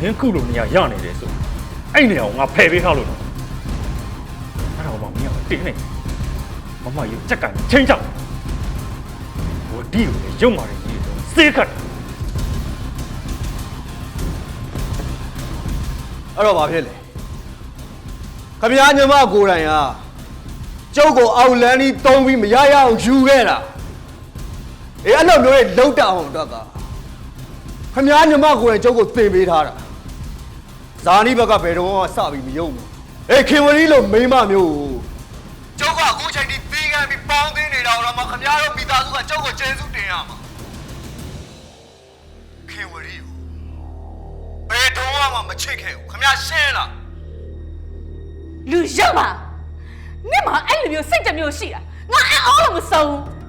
မင်းခုလိုနေရာရနေတယ်ဆိုအဲ့နေရာကိုငါဖယ်ပေးထားလို့တော့အဲ့ဒါကိုမှမင်းကတင်းနေမမရေကြက်ကန်ချင်းချောက်ဝဒီကိုလည်းရုံမာတယ်ကြီးတယ်စေးခတ်တယ်အဲ့တော့ဘာဖြစ်လဲခမည်းညီမကိုယ်တိုင်ဟာကျုပ်ကိုအောက်လန်းကြီးတုံးပြီးမရရအောင်ယူခဲ့တာအေးအဲ့လိုမျိုးတွေလုံးတအောင်အတွက်က ခမည်းညီမကိုယ်တိုင်ကျုပ်ကိုသင်ပေးထားတာဇာနီဘက်ကဘယ်တော့မှစပြီးမယုံဘူးအေးခင်ဝရီလိုမိန်းမမျိုးကိုကျုပ်ကအခုချိန်ထိသေးခံပြီးပေါင်းသိနေတာတော့မှခမည်းတော်မိသားစုကကျုပ်ကိုကျေးဇူးတင်ရမှာခင်ဝရီကိုဘယ်တော့မှမချစ်ခဲ့ဘူးခမည်းရှင်းလားလူရောက်ပါနင့်မှာအဲ့လိုမျိုးစိတ်တစ်မျိုးရှိတာငါအဲ့အောလို့မစုံဘူး